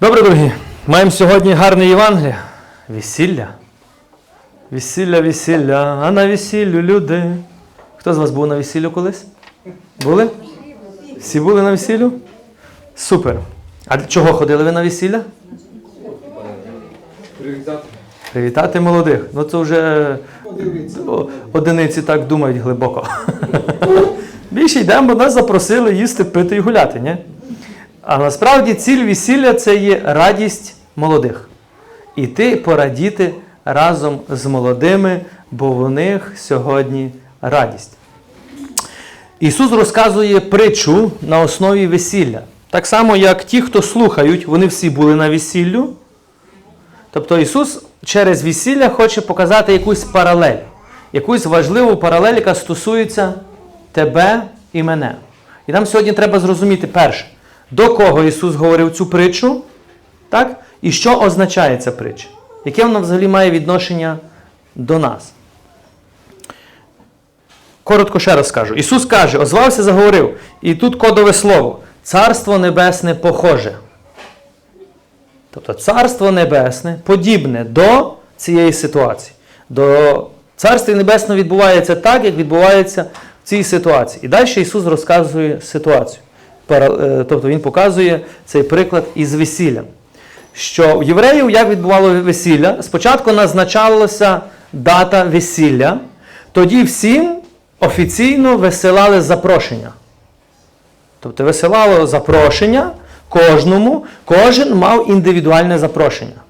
Добре, дорогі, маємо сьогодні гарне Євангеліє. Весілля. Весілля, весілля, а на весіллю люди. Хто з вас був на весіллю колись? Були? Всі були на весіллю? Супер. А чого ходили ви на весілля? Привітати. Привітати молодих. Ну це вже одиниці так думають глибоко. Більше йдемо, бо нас запросили їсти, пити і гуляти, ні? А насправді ціль весілля це є радість молодих. Іти порадіти разом з молодими, бо в них сьогодні радість. Ісус розказує притчу на основі весілля. Так само, як ті, хто слухають, вони всі були на весіллю. Тобто Ісус через весілля хоче показати якусь паралель, якусь важливу паралель, яка стосується тебе і мене. І нам сьогодні треба зрозуміти перше, до кого Ісус говорив цю притчу, так? і що означає ця притча, яке вона взагалі має відношення до нас. Коротко ще раз скажу. Ісус каже, озвався, заговорив, і тут кодове слово: Царство Небесне похоже. Тобто Царство Небесне подібне до цієї ситуації. До Царства Небесного відбувається так, як відбувається в цій ситуації. І далі Ісус розказує ситуацію. Е, Тобто Він показує цей приклад із весіллям. Що в євреїв як відбувало весілля? Спочатку назначалася дата весілля, тоді всім офіційно висилали запрошення. Тобто висилало запрошення кожному, кожен мав індивідуальне запрошення.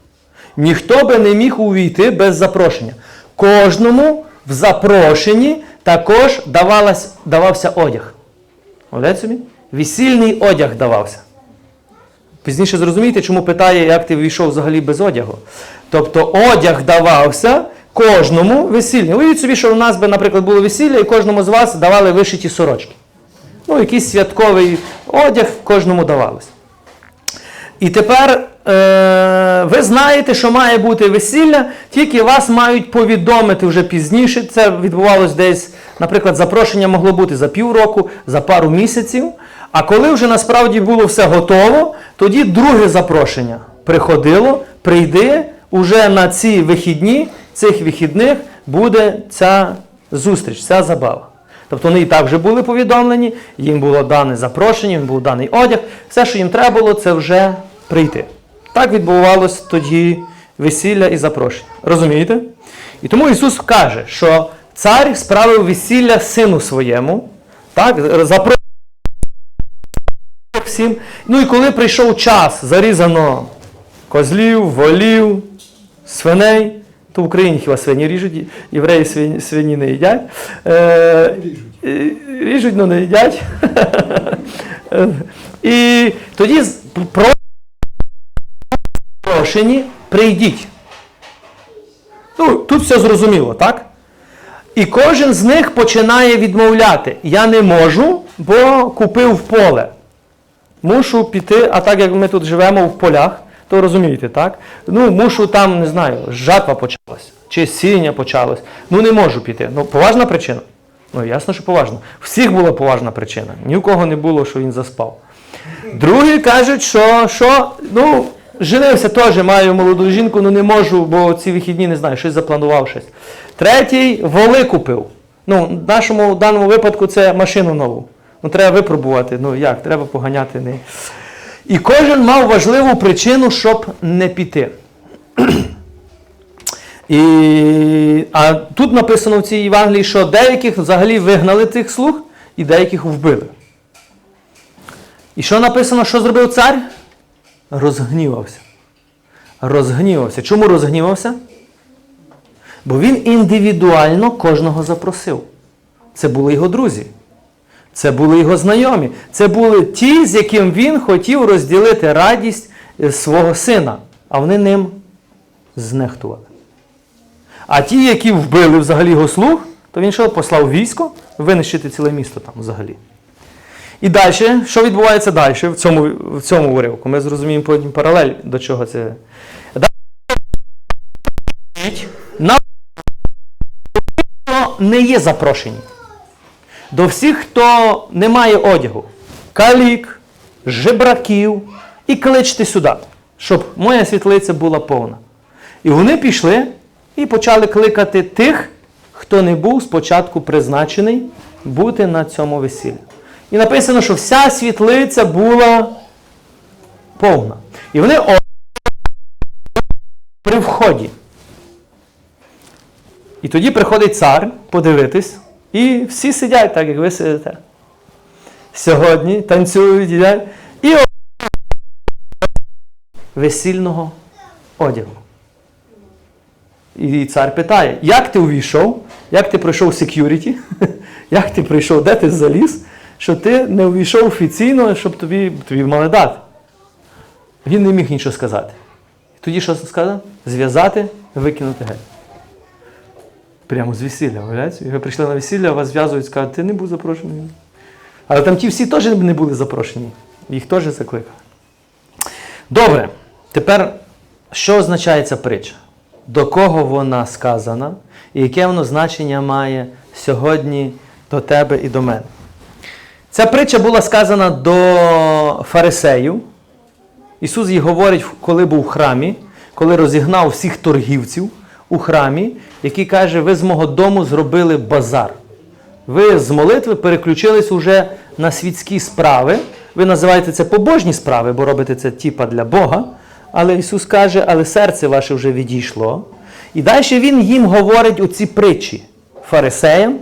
Ніхто би не міг увійти без запрошення. Кожному в запрошенні також давалась, давався одяг. Уявляєте собі? Весільний одяг давався. Пізніше зрозумієте, чому питає, як ти війшов взагалі без одягу. Тобто одяг давався кожному весільний. Уявіть собі, що у нас би, наприклад, було весілля, і кожному з вас давали вишиті сорочки. Ну, якийсь святковий одяг кожному давалось. І тепер е, ви знаєте, що має бути весілля, тільки вас мають повідомити вже пізніше. Це відбувалось десь, наприклад, запрошення могло бути за півроку, за пару місяців. А коли вже насправді було все готово, тоді друге запрошення приходило, прийди, уже на ці вихідні, цих вихідних буде ця зустріч, ця забава. Тобто вони і так вже були повідомлені, їм було дане запрошення, їм був даний одяг. Все, що їм треба було, це вже прийти. Так відбувалось тоді весілля і запрошення. Розумієте? І тому Ісус каже, що цар справив весілля сину своєму, так, запрошував всім. Ну і коли прийшов час, зарізано козлів, волів, свиней, то в Україні хіба свині ріжуть, євреї свині, свині не їдять. Е, ріжуть, але не їдять. І тоді з- про- запрошені прийдіть. Ну, тут все зрозуміло, так? І кожен з них починає відмовляти. Я не можу, бо купив поле. Мушу піти, а так як ми тут живемо в полях, то розумієте, так? Ну, мушу там, не знаю, жатва почалась, чи сіння почалось. Ну, не можу піти. Ну, поважна причина. Ну, ясно, що поважна. Всіх була поважна причина. Ні у кого не було, що він заспав. Другі кажуть, що, що ну, женився теж, маю молоду жінку, ну не можу, бо ці вихідні не знаю, щось запланував щось. Третій воли купив. Ну, в нашому в даному випадку це машину нову. Ну, треба випробувати. Ну як, треба поганяти не. І кожен мав важливу причину, щоб не піти. І, а тут написано в цій Євангелії, що деяких взагалі вигнали тих слуг і деяких вбили. І що написано, що зробив цар? Розгнівався. Розгнівався. Чому розгнівався? Бо він індивідуально кожного запросив. Це були його друзі. Це були його знайомі. Це були ті, з яким він хотів розділити радість е, свого сина, а вони ним знехтували. А ті, які вбили взагалі його слуг, то він що послав військо винищити ціле місто там взагалі. І далі, що відбувається далі в цьому, в цьому уривку? Ми зрозуміємо потім паралель, до чого це. Не є запрошені. До всіх, хто не має одягу, калік, жебраків, і кличте сюди. щоб моя світлиця була повна. І вони пішли і почали кликати тих, хто не був спочатку призначений бути на цьому весіллі. І написано, що вся світлиця була повна. І вони при вході. І тоді приходить цар подивитись, і всі сидять так, як ви сидите. Сьогодні танцюють, їдять, і весільного одягу. І цар питає, як ти увійшов, як ти пройшов security, як ти прийшов, де ти заліз, що ти не увійшов офіційно, щоб тобі, тобі мали дати. Він не міг нічого сказати. Тоді що сказав? Зв'язати, викинути геть. Прямо з весілля, уявляєте? Ви прийшли на весілля, вас зв'язують, скажуть, ти не був запрошений. Але там ті всі теж не були запрошені. Їх теж закликали. Добре. Тепер, що означає ця притча? До кого вона сказана, і яке воно значення має сьогодні до тебе і до мене? Ця притча була сказана до фарисеїв. Ісус їй говорить, коли був в храмі, коли розігнав всіх торгівців у храмі, який каже, ви з мого дому зробили базар. Ви з молитви переключились уже на світські справи. Ви називаєте це побожні справи, бо робите це типа для Бога. Але Ісус каже, але серце ваше вже відійшло. І далі Він їм говорить у ці притчі фарисеям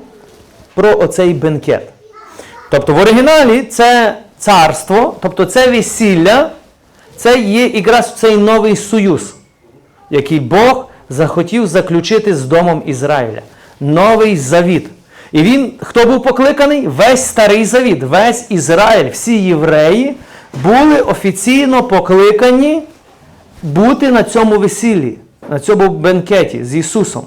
про оцей бенкет. Тобто в оригіналі це царство, тобто це весілля, це є якраз цей новий союз, який Бог захотів заключити з домом Ізраїля. Новий завіт. І він, хто був покликаний? Весь старий завіт, весь Ізраїль, всі євреї були офіційно покликані бути на цьому весіллі, на цьому бенкеті з Ісусом.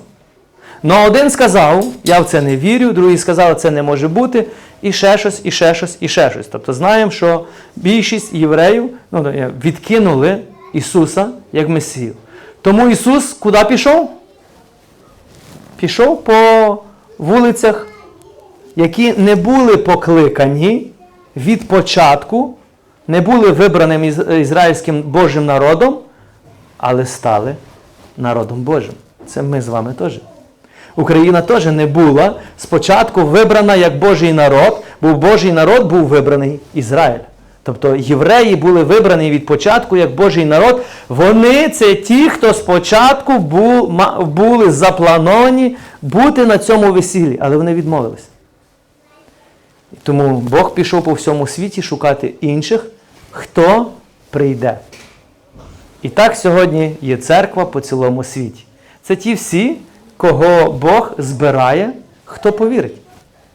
Но один сказав, я в це не вірю, другий сказав, це не може бути, і ще щось, і ще щось, і ще щось. Тобто знаємо, що більшість євреїв ну, відкинули Ісуса як Месію. Тому Ісус куди пішов? Пішов по вулицях, які не були покликані від початку, не були вибраним ізраїльським Божим народом, але стали народом Божим. Це ми з вами теж. Україна теж не була спочатку вибрана як Божий народ, бо Божий народ був вибраний Ізраїль. Тобто євреї були вибрані від початку як Божий народ. Вони це ті, хто спочатку були заплановані бути на цьому весіллі, але вони відмовились. Тому Бог пішов по всьому світі шукати інших, хто прийде. І так сьогодні є церква по цілому світі. Це ті всі, кого Бог збирає, хто повірить,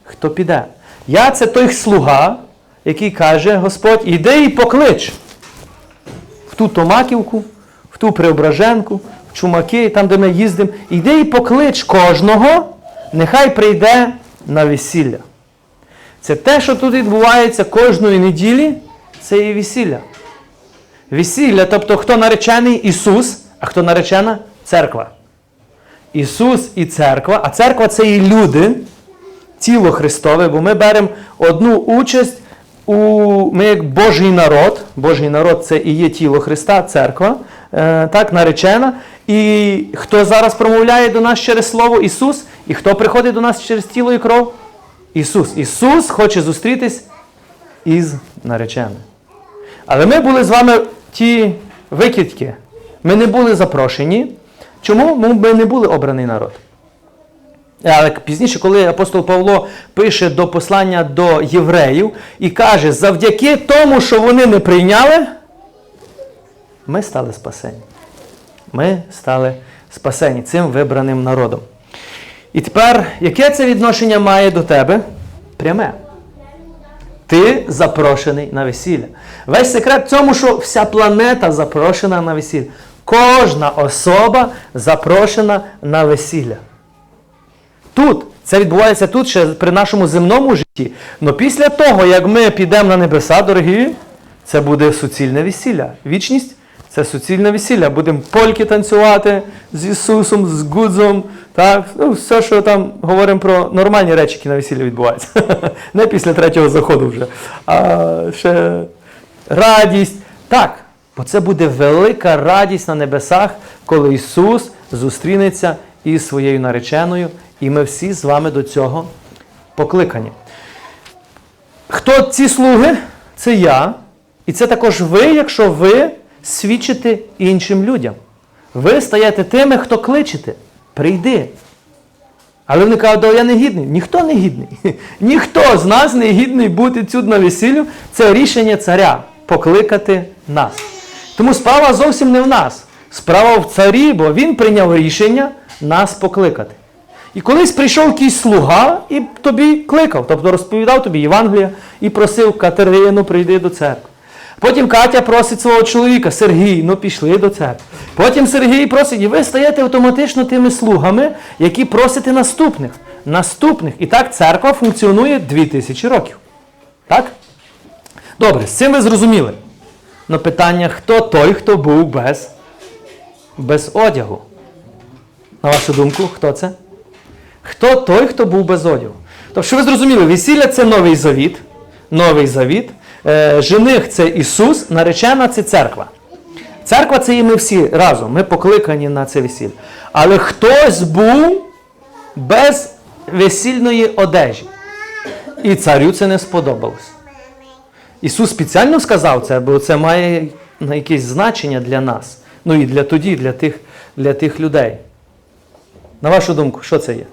хто піде. Я це той слуга, який каже, Господь, іди і поклич в ту Томаківку, в ту Преображенку, в Чумаки, там, де ми їздимо. Іди і поклич кожного, нехай прийде на весілля. Це те, що тут відбувається кожної неділі, це є весілля. Весілля, тобто хто наречений Ісус, а хто наречена церква. Ісус і церква, а церква це і люди, тіло Христове, бо ми беремо одну участь у ми як Божий народ. Божий народ це і є тіло Христа, церква, е, так, наречена. І хто зараз промовляє до нас через Слово Ісус, і хто приходить до нас через тіло і кров? Ісус. Ісус хоче зустрітись із нареченим. Але ми були з вами ті викидки. Ми не були запрошені. Чому? Ми не були обраний народ. Але пізніше, коли апостол Павло пише до послання до євреїв і каже, завдяки тому, що вони не прийняли, ми стали спасені. Ми стали спасені цим вибраним народом. І тепер, яке це відношення має до тебе? Пряме. Ти запрошений на весілля. Весь секрет в цьому, що вся планета запрошена на весілля. Кожна особа запрошена на весілля. Тут, це відбувається тут ще при нашому земному житті. Але після того, як ми підемо на небеса, дорогі, це буде суцільне весілля. Вічність це суцільне весілля. Будемо польки танцювати з Ісусом, з Гудзом. Так? Ну, все, що там говоримо про нормальні речі, які на весіллі відбуваються. Не після третього заходу вже. А ще радість. Так, Бо це буде велика радість на небесах, коли Ісус зустрінеться із своєю нареченою, і ми всі з вами до цього покликані. Хто ці слуги? Це я. І це також ви, якщо ви свідчите іншим людям. Ви стаєте тими, хто кличете. Прийди. Але вони кажуть, я не гідний. Ніхто не гідний. Ніхто з нас не гідний бути тут на весіллю. Це рішення царя покликати нас. Тому справа зовсім не в нас. Справа в царі, бо він прийняв рішення нас покликати. І колись прийшов якийсь слуга і тобі кликав, тобто розповідав тобі Євангелія і просив Катерину, прийди до церкви. Потім Катя просить свого чоловіка, Сергій, ну пішли до церкви. Потім Сергій просить, і ви стаєте автоматично тими слугами, які просите наступних. Наступних. І так церква функціонує 2000 років. Так? Добре, з цим ви зрозуміли. Но питання, хто той, хто був без, без одягу? На вашу думку, хто це? Хто той, хто був без одягу? Тобто, що ви зрозуміли, весілля це новий завіт. Новий завіт. Е, жених це Ісус, наречена це церква. Церква це і ми всі разом. Ми покликані на це весілля. Але хтось був без весільної одежі. І царю це не сподобалось. Ісус спеціально сказав це, бо це має якесь значення для нас. Ну і для тоді, для тих, для тих людей. На вашу думку, що це є?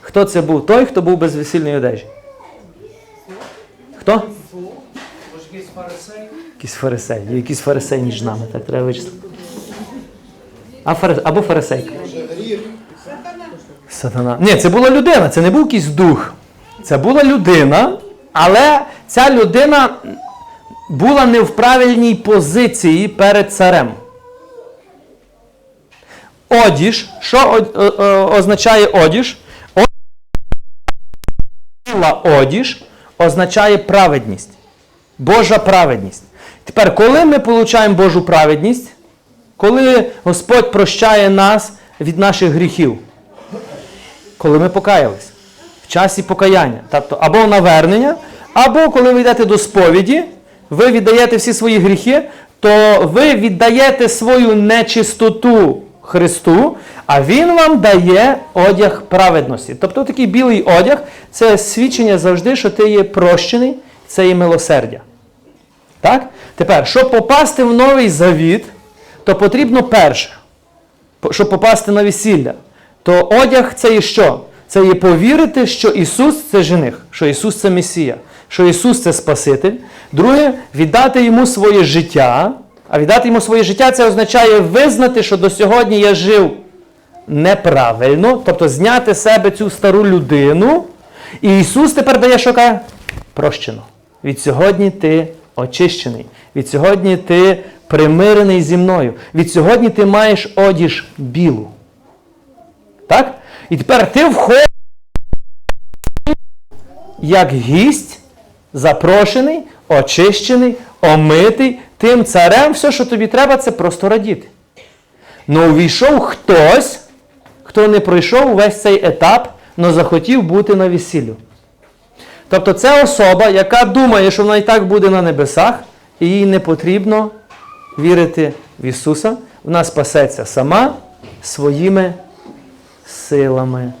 Хто це був? Той, хто був без весільної одежі? Хто? Якийсь фарисей? Якийсь фарисей. Якийсь фарисей між нами, так треба вичислити. А фарис... Або фарисейка. Сатана. Ні, це була людина, це не був якийсь дух. Це була людина, але ця людина була не в правильній позиції перед царем. Одіж, що о- о- означає одіж? Одіж означає праведність. Божа праведність. Тепер, коли ми получаємо Божу праведність, коли Господь прощає нас від наших гріхів, коли ми покаялись, в часі покаяння, тобто або навернення, або коли ви йдете до сповіді, ви віддаєте всі свої гріхи, то ви віддаєте свою нечистоту Христу, а Він вам дає одяг праведності. Тобто такий білий одяг це свідчення завжди, що ти є прощений, це є милосердя. Так? Тепер, щоб попасти в новий завіт, то потрібно перше, щоб попасти на весілля, то одяг це є що? Це є повірити, що Ісус це жених, що Ісус це Месія, що Ісус це Спаситель. Друге, віддати йому своє життя. А віддати йому своє життя це означає визнати, що до сьогодні я жив неправильно, тобто зняти з себе цю стару людину. І Ісус тепер дає, що каже? Прощено. Від сьогодні ти очищений. Від сьогодні ти примирений зі мною. Від сьогодні ти маєш одіж білу. Так? І тепер ти входиш як гість, запрошений, очищений, омитий тим царем, все, що тобі треба, це просто радіти. Ну увійшов хтось, хто не пройшов весь цей етап, але захотів бути на весіллю. Тобто це особа, яка думає, що вона і так буде на небесах, і їй не потрібно вірити в Ісуса. Вона спасеться сама своїми силами.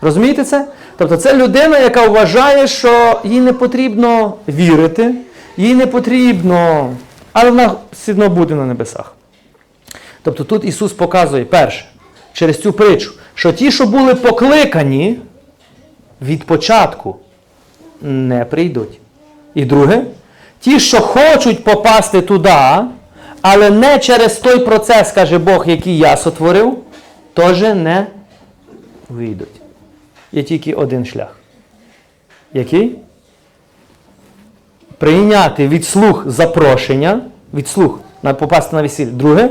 Розумієте це? Тобто це людина, яка вважає, що їй не потрібно вірити, їй не потрібно, але вона все одно буде на небесах. Тобто тут Ісус показує, перше, через цю притчу, що ті, що були покликані від початку, не прийдуть. І друге, ті, що хочуть попасти туди, але не через той процес, каже Бог, який я сотворив, теж не вийдуть. Є тільки один шлях. Який? Прийняти від слух запрошення, від слух на попасти на весілля. Друге,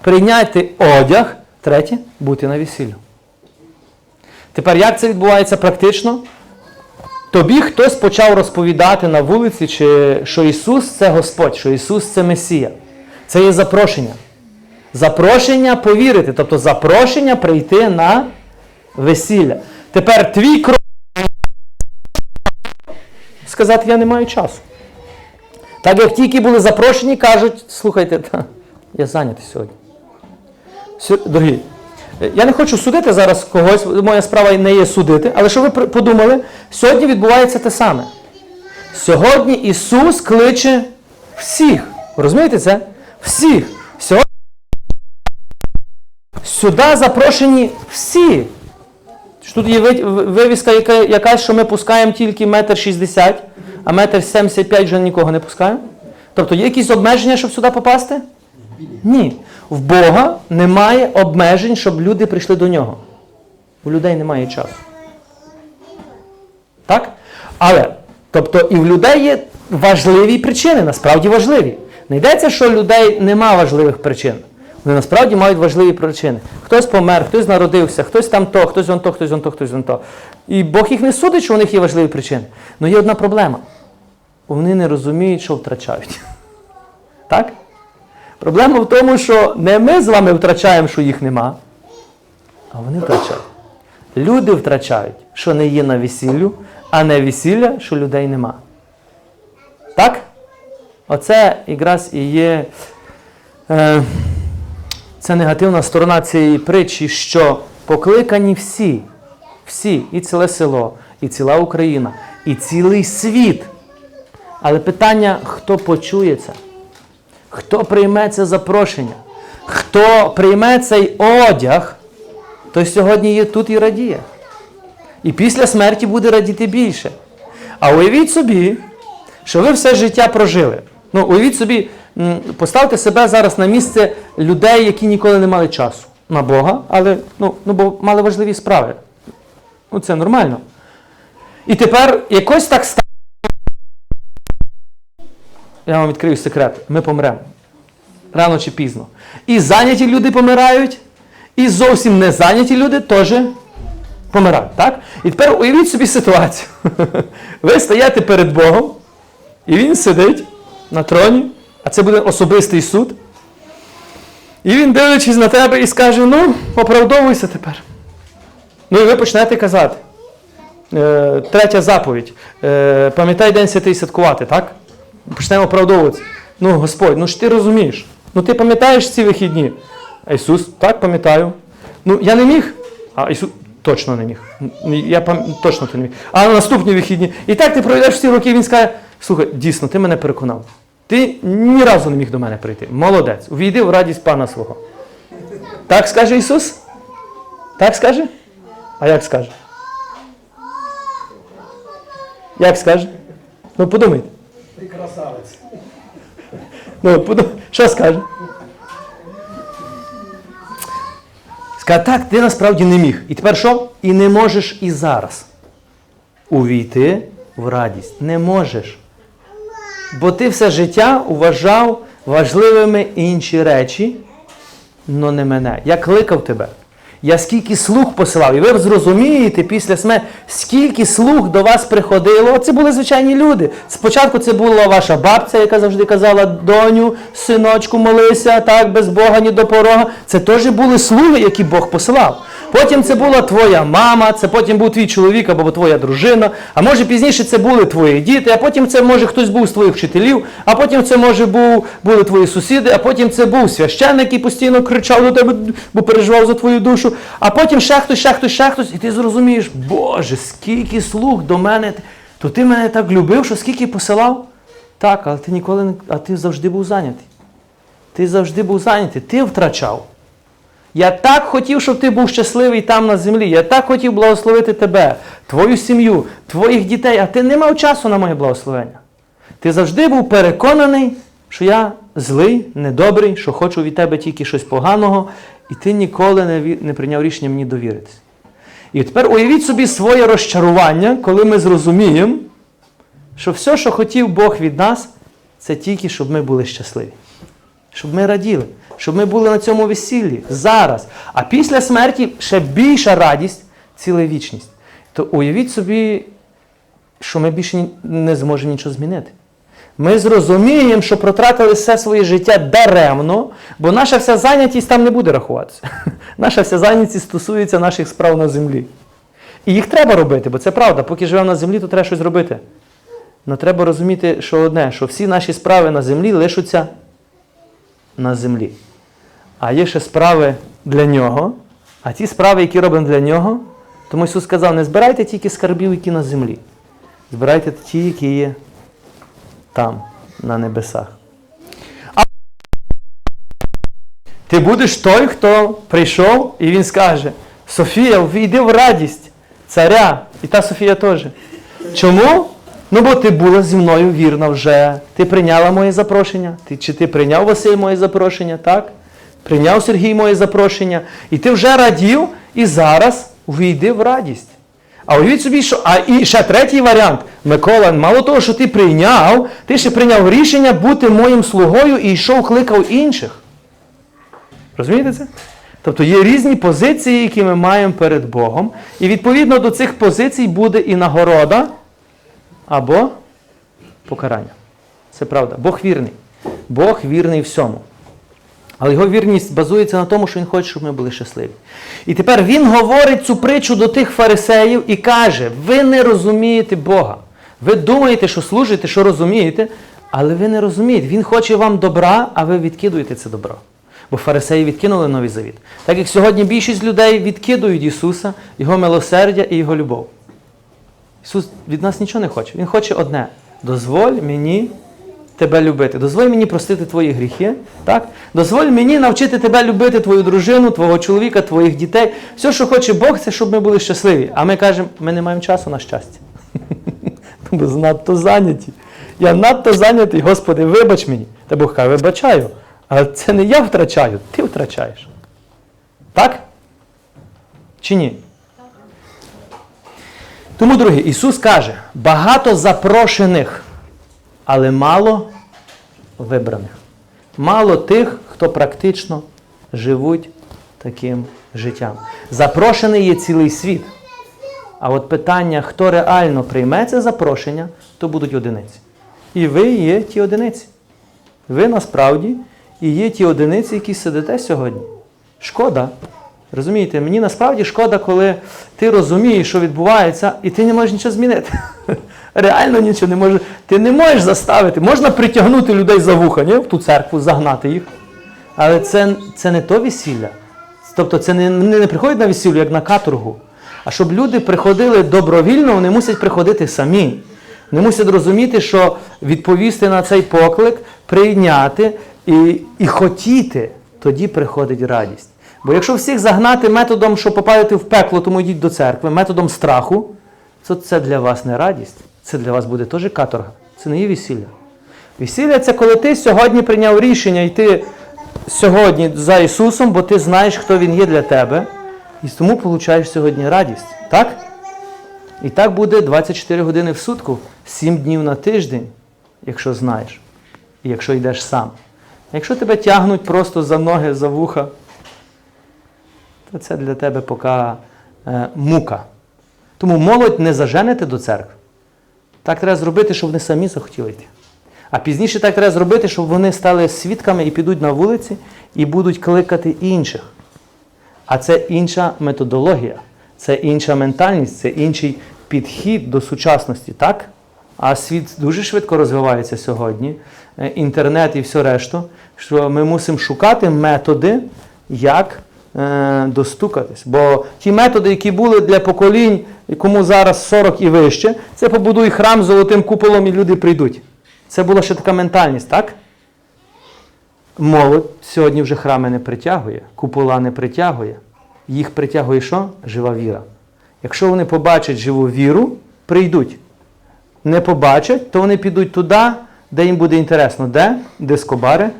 прийняти одяг. Третє бути на весіллю. Тепер як це відбувається практично? Тобі хтось почав розповідати на вулиці, чи, що Ісус це Господь, що Ісус це Месія. Це є запрошення. Запрошення повірити, тобто запрошення прийти на весілля. Тепер твій крок сказати, я не маю часу. Так як тільки були запрошені, кажуть, слухайте, та, я зайнятий сьогодні. Дорогі, я не хочу судити зараз когось, моя справа не є судити, але що ви подумали, сьогодні відбувається те саме. Сьогодні Ісус кличе всіх. Розумієте це? Всіх. Сьогодні сюди запрошені всі. Тут є ви- ви- вивіска, яка, якась, що ми пускаємо тільки метр шістдесят, а метр сімдесят п'ять вже нікого не пускаємо. Тобто є якісь обмеження, щоб сюди попасти? Ні. В Бога немає обмежень, щоб люди прийшли до нього. У людей немає часу. Так? Але, тобто і в людей є важливі причини, насправді важливі. Не йдеться, що у людей нема важливих причин. Вони насправді мають важливі причини. Хтось помер, хтось народився, хтось там то, хтось вон то, хтось вон то, хтось вон то. І Бог їх не судить, що у них є важливі причини. Але є одна проблема. Вони не розуміють, що втрачають. Так? Проблема в тому, що не ми з вами втрачаємо, що їх нема, а вони втрачають. Люди втрачають, що не є на весіллю, а не весілля, що людей нема. Так? Оце якраз і є е, це негативна сторона цієї притчі, що покликані всі, всі, і ціле село, і ціла Україна, і цілий світ. Але питання, хто почує це? Хто прийме це запрошення? Хто прийме цей одяг, той сьогодні є тут і радіє. І після смерті буде радіти більше. А уявіть собі, що ви все життя прожили. Ну, уявіть собі, поставте себе зараз на місце людей, які ніколи не мали часу на Бога, але ну, ну, бо мали важливі справи. Ну, це нормально. І тепер якось так стало. Я вам відкрию секрет. Ми помремо. Рано чи пізно. І зайняті люди помирають, і зовсім не зайняті люди теж помирають. Так? І тепер уявіть собі ситуацію. Ви стоїте перед Богом, і він сидить на троні, а це буде особистий суд. І він, дивлячись на тебе, і скаже: ну, оправдовуйся тепер. Ну і ви почнете казати. Е, третя заповідь. Е, пам'ятай день святий святкувати, так? Почнемо оправдовуватися. Ну, Господь, ну ж ти розумієш. Ну ти пам'ятаєш ці вихідні? А Ісус, так, пам'ятаю. Ну, я не міг. А Ісус точно не міг. Ну, Я пам... точно не міг. А на наступні вихідні. І так ти пройдеш всі роки, він скаже: слухай, дійсно, ти мене переконав. Ти ні разу не міг до мене прийти. Молодець. Увійди в радість Пана свого. Так скаже Ісус? Так скаже? А як скаже? Як скаже? Ну подумайте. Ти красавець. Ну, подум- що скаже? Скаже, так, ти насправді не міг. І тепер що? І не можеш і зараз увійти в радість. Не можеш. Бо ти все життя вважав важливими інші речі, але не мене. Я кликав тебе. Я скільки слуг посилав, і ви зрозумієте після смерті, скільки слуг до вас приходило. Це були звичайні люди. Спочатку це була ваша бабця, яка завжди казала, доню, синочку, молися, так, без Бога ні до порога. Це теж були слуги, які Бог посилав. Потім це була твоя мама, це потім був твій чоловік або твоя дружина, а може пізніше це були твої діти, а потім це може хтось був з твоїх вчителів, а потім це може був, були твої сусіди, а потім це був священник, який постійно кричав до тебе, бо переживав за твою душу, а потім ще хтось, ще хтось, ще хтось, і ти зрозумієш, Боже, скільки слуг до мене, то ти мене так любив, що скільки посилав? Так, але ти ніколи не, а ти завжди був зайнятий. Ти завжди був зайнятий, ти втрачав. Я так хотів, щоб ти був щасливий там на землі. Я так хотів благословити тебе, твою сім'ю, твоїх дітей, а ти не мав часу на моє благословення. Ти завжди був переконаний, що я злий, недобрий, що хочу від тебе тільки щось поганого, і ти ніколи не, не прийняв рішення мені довіритися. І тепер уявіть собі своє розчарування, коли ми зрозуміємо, що все, що хотів Бог від нас, це тільки, щоб ми були щасливі. Щоб ми раділи, щоб ми були на цьому весіллі зараз. А після смерті ще більша радість, ціла вічність. То уявіть собі, що ми більше не зможемо нічого змінити. Ми зрозуміємо, що протратили все своє життя даремно, бо наша вся зайнятість там не буде рахуватися. Наша вся зайнятість стосується наших справ на землі. І їх треба робити, бо це правда. Поки живемо на землі, то треба щось робити. Але треба розуміти, що одне, що всі наші справи на землі лишаться на землі. А є ще справи для нього, а ті справи, які робимо для нього, тому Ісус сказав, не збирайте тільки скарбів, які на землі. Збирайте ті, які є там, на небесах. А ти будеш той, хто прийшов, і він скаже: Софія, війди в радість царя, і та Софія теж. Чому? Ну, бо ти була зі мною вірна вже. Ти прийняла моє запрошення. Ти, чи ти прийняв Василь моє запрошення, так? Прийняв Сергій моє запрошення. І ти вже радів, і зараз увійди в радість. А уявіть собі, що. А і ще третій варіант. Микола, мало того, що ти прийняв, ти ще прийняв рішення бути моїм слугою і йшов, кликав інших. Розумієте це? Тобто є різні позиції, які ми маємо перед Богом, і відповідно до цих позицій буде і нагорода або покарання. Це правда. Бог вірний. Бог вірний всьому. Але його вірність базується на тому, що він хоче, щоб ми були щасливі. І тепер він говорить цю притчу до тих фарисеїв і каже: ви не розумієте Бога. Ви думаєте, що служите, що розумієте, але ви не розумієте. Він хоче вам добра, а ви відкидуєте це добро. Бо фарисеї відкинули новий завіт. Так як сьогодні більшість людей відкидують Ісуса, Його милосердя і Його любов. Ісус від нас нічого не хоче. Він хоче одне: дозволь мені тебе любити. Дозволь мені простити твої гріхи. Так? Дозволь мені навчити тебе любити твою дружину, твого чоловіка, твоїх дітей. Все, що хоче Бог, це щоб ми були щасливі. А ми кажемо, ми не маємо часу на щастя. Бо занадто зайняті. Я надто зайнятий, Господи, вибач мені. Та Бог каже, вибачаю. Але це не я втрачаю, ти втрачаєш. Так? Чи ні? Тому, друзі, Ісус каже, багато запрошених, але мало вибраних. Мало тих, хто практично живуть таким життям. Запрошений є цілий світ. А от питання, хто реально прийме це запрошення, то будуть одиниці. І ви є ті одиниці. Ви насправді і є ті одиниці, які сидите сьогодні. Шкода. Розумієте, мені насправді шкода, коли ти розумієш, що відбувається, і ти не можеш нічого змінити. Реально нічого не можеш. Ти не можеш заставити. Можна притягнути людей за вуха, ні? в ту церкву, загнати їх. Але це, це не то весілля. Тобто це не, не, не приходить на весілля, як на каторгу. А щоб люди приходили добровільно, вони мусять приходити самі. Вони мусять розуміти, що відповісти на цей поклик, прийняти і, і хотіти, тоді приходить радість. Бо якщо всіх загнати методом, що попадете в пекло, тому йдіть до церкви, методом страху, то це для вас не радість. Це для вас буде теж каторга. Це не є весілля. Весілля це коли ти сьогодні прийняв рішення йти сьогодні за Ісусом, бо ти знаєш, хто Він є для тебе, і тому получаєш сьогодні радість. Так? І так буде 24 години в сутку, 7 днів на тиждень, якщо знаєш, і якщо йдеш сам. Якщо тебе тягнуть просто за ноги, за вуха, то це для тебе поки е, мука. Тому молодь не заженете до церкви. Так треба зробити, щоб вони самі захотіли йти. А пізніше так треба зробити, щоб вони стали свідками і підуть на вулиці і будуть кликати інших. А це інша методологія, це інша ментальність, це інший підхід до сучасності, так? А світ дуже швидко розвивається сьогодні, е, інтернет і все решту, що ми мусимо шукати методи, як достукатись. Бо ті методи, які були для поколінь, кому зараз 40 і вище, це побудуй храм з золотим куполом і люди прийдуть. Це була ще така ментальність, так? Молодь сьогодні вже храми не притягує, купола не притягує. Їх притягує що? Жива віра. Якщо вони побачать живу віру, прийдуть. Не побачать, то вони підуть туди, де їм буде інтересно. Де? Дискобари,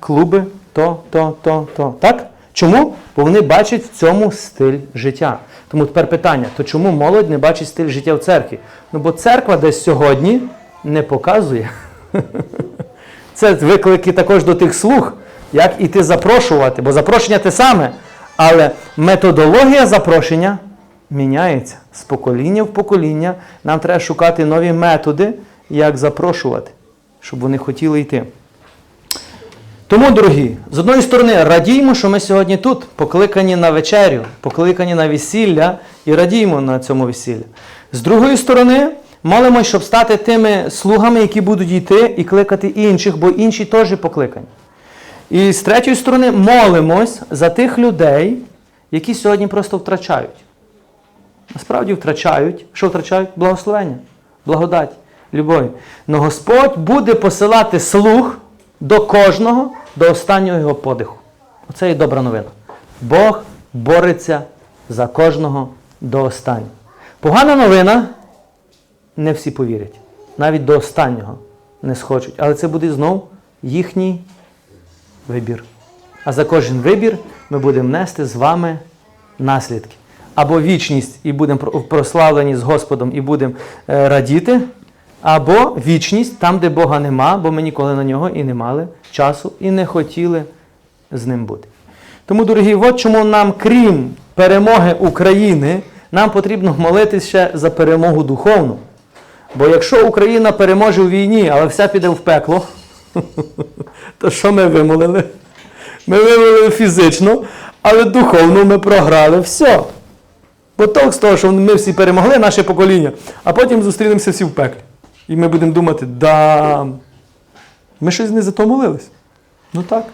клуби, то, то, то, то. Так? Чому? Бо вони бачать в цьому стиль життя. Тому тепер питання: то чому молодь не бачить стиль життя в церкві? Ну бо церква десь сьогодні не показує. Це виклики також до тих слуг, як іти запрошувати, бо запрошення те саме, але методологія запрошення міняється з покоління в покоління. Нам треба шукати нові методи, як запрошувати, щоб вони хотіли йти. Тому, дорогі, з одної сторони, радіймо, що ми сьогодні тут, покликані на вечерю, покликані на весілля і радіймо на цьому весіллі. З другої сторони, молимось, щоб стати тими слугами, які будуть йти і кликати інших, бо інші теж покликані. І з третьої сторони, молимось за тих людей, які сьогодні просто втрачають. Насправді втрачають. Що втрачають? Благословення, благодать, любов. Но Господь буде посилати слуг до кожного, до останнього його подиху. Оце і добра новина. Бог бореться за кожного до останнього. Погана новина, не всі повірять. Навіть до останнього не схочуть. Але це буде знов їхній вибір. А за кожен вибір ми будемо нести з вами наслідки. Або вічність і будемо прославлені з Господом і будемо е, радіти, або вічність там, де Бога нема, бо ми ніколи на нього і не мали часу, і не хотіли з ним бути. Тому, дорогі, от чому нам, крім перемоги України, нам потрібно молитися ще за перемогу духовну. Бо якщо Україна переможе у війні, але вся піде в пекло, то що ми вимолили? Ми вимолили фізично, але духовно ми програли все. Бо толк з того, що ми всі перемогли, наше покоління, а потім зустрінемося всі в пеклі. І ми будемо думати, да, ми щось не за то молились. Ну так.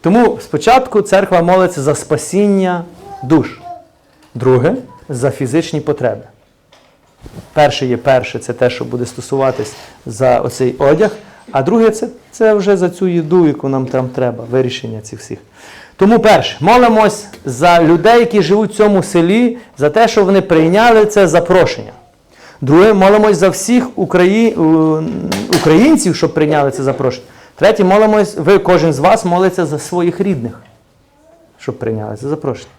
Тому спочатку церква молиться за спасіння душ. Друге за фізичні потреби. Перше є перше, це те, що буде стосуватись за оцей одяг, а друге це, це вже за цю їду, яку нам там треба, вирішення цих всіх. Тому перше, молимось за людей, які живуть в цьому селі, за те, що вони прийняли це запрошення. Друге, молимось за всіх украї... українців, щоб прийняли це запрошення. Третє, молимось, ви, кожен з вас молиться за своїх рідних, щоб прийняли це запрошення.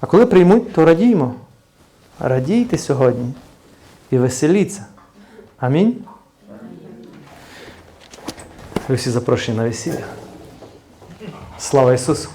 А коли приймуть, то радіймо. Радійте сьогодні і веселіться. Амінь. Ви всі запрошені на весілля. Слава Ісусу!